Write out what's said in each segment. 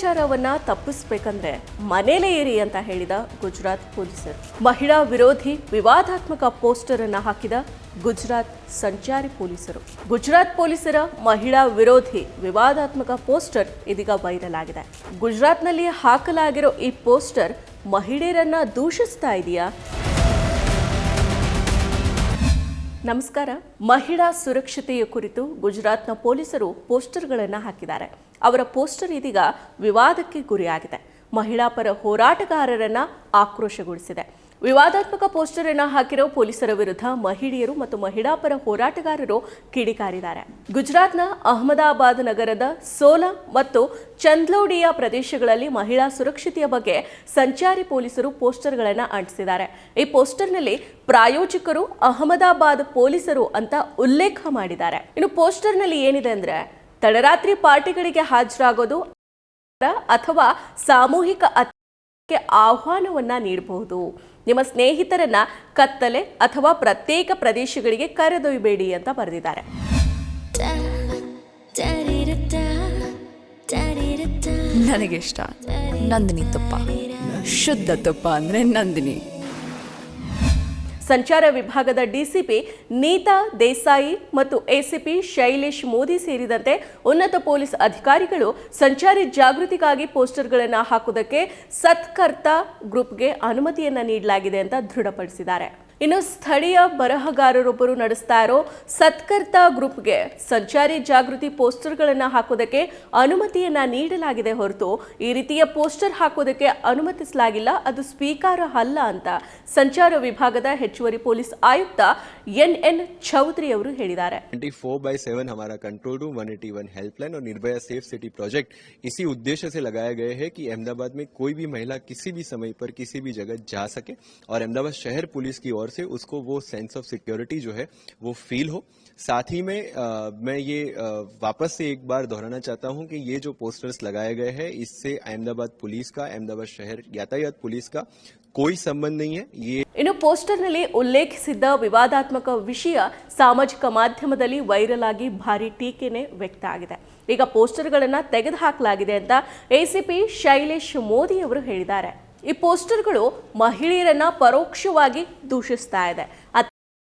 ವಿಚಾರವನ್ನ ತಪ್ಪಿಸ್ಬೇಕಂದ್ರೆ ಮನೇಲೇ ಇರಿ ಅಂತ ಹೇಳಿದ ಗುಜರಾತ್ ಪೊಲೀಸರು. ಮಹಿಳಾ ವಿರೋಧಿ ವಿವಾದಾತ್ಮಕ ಪೋಸ್ಟರ್ ಅನ್ನ ಹಾಕಿದ ಗುಜರಾತ್ ಸಂಚಾರಿ ಪೊಲೀಸರು. ಗುಜರಾತ್ ಪೊಲೀಸರ ಮಹಿಳಾ ವಿರೋಧಿ ವಿವಾದಾತ್ಮಕ ಪೋಸ್ಟರ್ ಇದೀಗ ವೈರಲ್ ಆಗಿದೆ. ಗುಜರಾತ್ನಲ್ಲಿ ಹಾಕಲಾಗಿರೋ ಈ ಪೋಸ್ಟರ್ ಮಹಿಳೆಯರನ್ನ ದೂಷಿಸ್ತಾ ಇದೆಯಾ? ನಮಸ್ಕಾರ. ಮಹಿಳಾ ಸುರಕ್ಷತೆಯ ಕುರಿತು ಗುಜರಾತ್ನ ಪೊಲೀಸರು ಪೋಸ್ಟರ್ಗಳನ್ನು ಹಾಕಿದ್ದಾರೆ. ಅವರ ಪೋಸ್ಟರ್ ಇದೀಗ ವಿವಾದಕ್ಕೆ ಗುರಿಯಾಗಿದೆ. ಮಹಿಳಾ ಪರ ಹೋರಾಟಗಾರರನ್ನ ಆಕ್ರೋಶಗೊಳಿಸಿದೆ. ವಿವಾದಾತ್ಮಕ ಪೋಸ್ಟರ್ ಅನ್ನು ಹಾಕಿರೋ ಪೊಲೀಸರ ವಿರುದ್ಧ ಮಹಿಳೆಯರು ಮತ್ತು ಮಹಿಳಾ ಪರ ಹೋರಾಟಗಾರರು ಕಿಡಿಕಾರಿದ್ದಾರೆ. ಗುಜರಾತ್ನ ಅಹಮದಾಬಾದ್ ನಗರದ ಸೋಲಾ ಮತ್ತು ಚಂದ್ಲೋಡಿಯಾ ಪ್ರದೇಶಗಳಲ್ಲಿ ಮಹಿಳಾ ಸುರಕ್ಷತೆಯ ಬಗ್ಗೆ ಸಂಚಾರಿ ಪೊಲೀಸರು ಪೋಸ್ಟರ್ಗಳನ್ನು ಅಂಟಿಸಿದ್ದಾರೆ. ಈ ಪೋಸ್ಟರ್ನಲ್ಲಿ ಪ್ರಾಯೋಜಕರು, ಅಹಮದಾಬಾದ್ ಪೊಲೀಸರು ಅಂತ ಉಲ್ಲೇಖ ಮಾಡಿದ್ದಾರೆ. ಇನ್ನು ಪೋಸ್ಟರ್ನಲ್ಲಿ ಏನಿದೆ ಅಂದ್ರೆ ತಡರಾತ್ರಿ ಪಾರ್ಟಿಗಳಿಗೆ ಹಾಜರಾಗೋದು ಅಥವಾ ಸಾಮೂಹಿಕ ಆಹ್ವಾನವನ್ನ ನೀಡಬಹುದು. ನಿಮ್ಮ ಸ್ನೇಹಿತರನ್ನ ಕತ್ತಲೆ ಅಥವಾ ಪ್ರತ್ಯೇಕ ಪ್ರದೇಶಗಳಿಗೆ ಕರೆದೊಯ್ಯಬೇಡಿ ಅಂತ ಬರೆದಿದ್ದಾರೆ. ನನಗಿಷ್ಟ ನಂದಿನಿ ತುಪ್ಪ. ಶುದ್ಧ ತುಪ್ಪ ಅಂದರೆ ನಂದಿನಿ. ಸಂಚಾರ ವಿಭಾಗದ ಡಿಸಿಪಿ ನೀತಾ ದೇಸಾಯಿ ಮತ್ತು ಎಸಿಪಿ ಶೈಲೇಶ್ ಮೋದಿ ಸೇರಿದಂತೆ ಉನ್ನತ ಪೊಲೀಸ್ ಅಧಿಕಾರಿಗಳು ಸಂಚಾರಿ ಜಾಗೃತಿಗಾಗಿ ಪೋಸ್ಟರ್ಗಳನ್ನು ಹಾಕುವುದಕ್ಕೆ ಸತ್ಕರ್ತ ಗ್ರೂಪ್ಗೆ ಅನುಮತಿಯನ್ನು ನೀಡಲಾಗಿದೆ ಅಂತ ದೃಢಪಡಿಸಿದ್ದಾರೆ. ಇನ್ನು ಸ್ಥಳೀಯ ಬರಹಗಾರರೊಬ್ಬರು ನಡೆಸ್ತಾ ಇರೋ ಸತ್ಕರ್ತ ಗ್ರೂಪ್ಗೆ ಸಂಚಾರಿ ಜಾಗೃತಿ ಪೋಸ್ಟರ್ಗಳನ್ನು ಹಾಕೋದಕ್ಕೆ ಅನುಮತಿಯನ್ನ ನೀಡಲಾಗಿದೆ ಹೊರತು ಈ ರೀತಿಯ ಪೋಸ್ಟರ್ ಹಾಕೋದಕ್ಕೆ ಅನುಮತಿಸಲಾಗಿಲ್ಲ ಅದು ಸ್ವೀಕಾರ ಅಲ್ಲ ಅಂತ ಸಂಚಾರ ವಿಭಾಗದ ಹೆಚ್ಚುವರಿ ಪೊಲೀಸ್ ಆಯುಕ್ತ ಎನ್ ಎನ್ ಚೌಧರಿ ಅವರು ಹೇಳಿದ್ದಾರೆ 24 बाय 7 हमारा कंट्रोल रूम 181 हेल्पलाइन और निर्भया सेफ सिटी प्रोजेक्ट इसी उद्देश्य से लगाया गया है कि अहमदाबाद में कोई भी महिला किसी भी समय पर किसी भी जगह जा सके और अहमदाबाद शहर पुलिस की ओर से उसको वो सेंस ऑफ सिक्योरिटी जो है वो फील हो साथ ही में अ, मैं ये अ, वापस से एक बार दोहराना चाहता हूं कि ये जो पोस्टर्स लगाए गए हैं इससे अहमदाबाद पुलिस का अहमदाबाद शहर यातायात पुलिस का कोई संबंध नहीं है ये ಇನ್ನು ಪೋಸ್ಟರ್ನಲ್ಲಿ ಉಲ್ಲೇಖಿಸಿದ್ದ ವಿವಾದಾತ್ಮಕ ವಿಷಯ ಸಾಮಾಜಿಕ ಮಾಧ್ಯಮದಲ್ಲಿ ವೈರಲ್ ಆಗಿ ಭಾರಿ ಟೀಕೆನೆ ವ್ಯಕ್ತ ಆಗಿದೆ ಈಗ ಪೋಸ್ಟರ್ಗಳನ್ನು ತೆಗೆದುಹಾಕಲಾಗಿದೆ ಅಂತ ಎಸಿಪಿ ಶೈಲೇಶ್ ಮೋದಿ ಅವರು ಹೇಳಿದ್ದಾರೆ ಈ ಪೋಸ್ಟರ್ಗಳು ಮಹಿಳೆಯರನ್ನ ಪರೋಕ್ಷವಾಗಿ ದೂಷಿಸ್ತಾ ಇದೆ.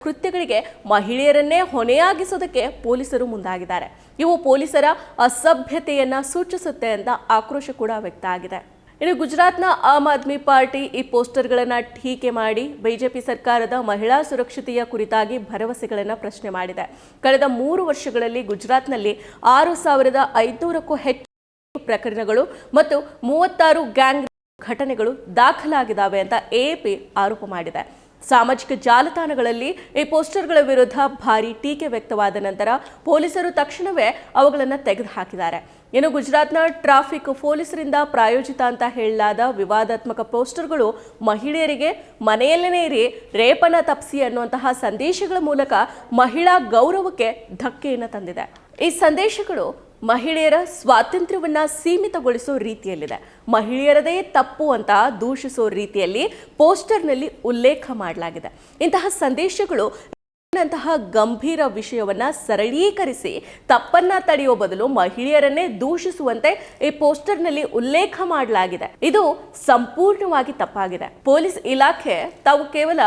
ಕೃತ್ಯಗಳಿಗೆ ಮಹಿಳೆಯರನ್ನೇ ಹೊಣೆಯಾಗಿಸೋದಕ್ಕೆ ಪೊಲೀಸರು ಮುಂದಾಗಿದ್ದಾರೆ. ಇವು ಪೊಲೀಸರ ಅಸಭ್ಯತೆಯನ್ನ ಸೂಚಿಸುತ್ತೆ ಅಂತ ಆಕ್ರೋಶ ಕೂಡ ವ್ಯಕ್ತ ಆಗಿದೆ. ಇನ್ನು ಗುಜರಾತ್ನ ಆಮ್ ಆದ್ಮಿ ಪಾರ್ಟಿ ಈ ಪೋಸ್ಟರ್ಗಳನ್ನು ಟೀಕೆ ಮಾಡಿ ಬಿಜೆಪಿ ಸರ್ಕಾರದ ಮಹಿಳಾ ಸುರಕ್ಷತೆಯ ಕುರಿತಾಗಿ ಭರವಸೆಗಳನ್ನು ಪ್ರಶ್ನೆ ಮಾಡಿದೆ. ಕಳೆದ ಮೂರು ವರ್ಷಗಳಲ್ಲಿ ಗುಜರಾತ್ನಲ್ಲಿ ಆರು ಸಾವಿರದ ಐದುನೂರಕ್ಕೂ ಹೆಚ್ಚು ಪ್ರಕರಣಗಳು ಮತ್ತು ಮೂವತ್ತಾರು ಗ್ಯಾಂಗ್ ಘಟನೆಗಳು ದಾಖಲಾಗಿದ್ದಾವೆ ಅಂತ ಎಎಪಿ ಆರೋಪ ಮಾಡಿದೆ. ಸಾಮಾಜಿಕ ಜಾಲತಾಣಗಳಲ್ಲಿ ಈ ಪೋಸ್ಟರ್ಗಳ ವಿರುದ್ಧ ಭಾರಿ ಟೀಕೆ ವ್ಯಕ್ತವಾದ ನಂತರ ಪೊಲೀಸರು ತಕ್ಷಣವೇ ಅವುಗಳನ್ನು ತೆಗೆದುಹಾಕಿದ್ದಾರೆ. ಇನ್ನು ಗುಜರಾತ್ನ ಟ್ರಾಫಿಕ್ ಪೊಲೀಸರಿಂದ ಪ್ರಾಯೋಜಿತ ಅಂತ ಹೇಳಲಾದ ವಿವಾದಾತ್ಮಕ ಪೋಸ್ಟರ್ಗಳು ಮಹಿಳೆಯರಿಗೆ ಮನೆಯಲ್ಲೇ ಇರಿ ರೇಪನ ತಪ್ಸಿ ಅನ್ನುವಂತಹ ಸಂದೇಶಗಳ ಮೂಲಕ ಮಹಿಳಾ ಗೌರವಕ್ಕೆ ಧಕ್ಕೆಯನ್ನು ತಂದಿದೆ. ಈ ಸಂದೇಶಗಳು ಮಹಿಳೆಯರ ಸ್ವಾತಂತ್ರ್ಯವನ್ನ ಸೀಮಿತಗೊಳಿಸೋ ರೀತಿಯಲ್ಲಿದೆ. ಮಹಿಳೆಯರದೇ ತಪ್ಪು ಅಂತ ದೂಷಿಸೋ ರೀತಿಯಲ್ಲಿ ಪೋಸ್ಟರ್ನಲ್ಲಿ ಉಲ್ಲೇಖ ಮಾಡಲಾಗಿದೆ. ಇಂತಹ ಸಂದೇಶಗಳು ಂತಹ ಗಂಭೀರ ವಿಷಯವನ್ನ ಸರಳೀಕರಿಸಿ ತಪ್ಪನ್ನ ತಡೆಯುವ ಬದಲು ಮಹಿಳೆಯರನ್ನೇ ದೂಷಿಸುವಂತೆ ಈ ಪೋಸ್ಟರ್ನಲ್ಲಿ ಉಲ್ಲೇಖ ಮಾಡಲಾಗಿದೆ. ಇದು ಸಂಪೂರ್ಣವಾಗಿ ತಪ್ಪಾಗಿದೆ. ಪೊಲೀಸ್ ಇಲಾಖೆ ತಾವು ಕೇವಲ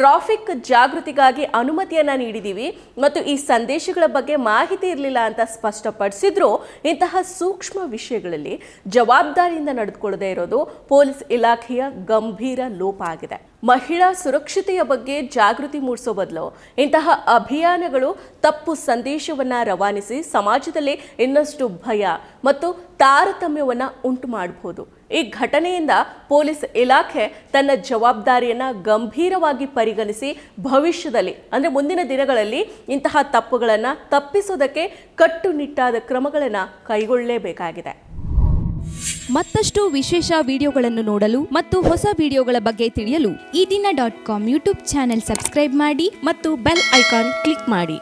ಟ್ರಾಫಿಕ್ ಜಾಗೃತಿಗಾಗಿ ಅನುಮತಿಯನ್ನ ನೀಡಿದ್ದೀವಿ ಮತ್ತು ಈ ಸಂದೇಶಗಳ ಬಗ್ಗೆ ಮಾಹಿತಿ ಇರಲಿಲ್ಲ ಅಂತ ಸ್ಪಷ್ಟಪಡಿಸಿದ್ರು. ಇಂತಹ ಸೂಕ್ಷ್ಮ ವಿಷಯಗಳಲ್ಲಿ ಜವಾಬ್ದಾರಿಯಿಂದ ನಡೆದುಕೊಳ್ಳದೆ ಇರೋದು ಪೊಲೀಸ್ ಇಲಾಖೆಯ ಗಂಭೀರ ಲೋಪ ಆಗಿದೆ. ಮಹಿಳಾ ಸುರಕ್ಷತೆಯ ಬಗ್ಗೆ ಜಾಗೃತಿ ಮೂಡಿಸೋ ಬದಲು ಇಂತಹ ಅಭಿಯಾನಗಳು ತಪ್ಪು ಸಂದೇಶವನ್ನ ರವಾನಿಸಿ ಸಮಾಜದಲ್ಲಿ ಇನ್ನಷ್ಟು ಭಯ ಮತ್ತು ತಾರತಮ್ಯವನ್ನು ಉಂಟು ಮಾಡಬಹುದು. ಈ ಘಟನೆಯಿಂದ ಪೊಲೀಸ್ ಇಲಾಖೆ ತನ್ನ ಜವಾಬ್ದಾರಿಯನ್ನು ಗಂಭೀರವಾಗಿ ಪರಿಗಣಿಸಿ ಭವಿಷ್ಯದಲ್ಲಿ, ಅಂದರೆ ಮುಂದಿನ ದಿನಗಳಲ್ಲಿ ಇಂತಹ ತಪ್ಪುಗಳನ್ನು ತಪ್ಪಿಸೋದಕ್ಕೆ ಕಟ್ಟುನಿಟ್ಟಾದ ಕ್ರಮಗಳನ್ನು ಕೈಗೊಳ್ಳಲೇಬೇಕಾಗಿದೆ. ಮತ್ತಷ್ಟು ವಿಶೇಷ ವಿಡಿಯೋಗಳನ್ನು ನೋಡಲು ಮತ್ತು ಹೊಸ ವಿಡಿಯೋಗಳ ಬಗ್ಗೆ ತಿಳಿಯಲು Ee Dina dot com YouTube channel subscribe ಮಾಡಿ ಮತ್ತು ಬೆಲ್ ಐಕಾನ್ ಕ್ಲಿಕ್ ಮಾಡಿ.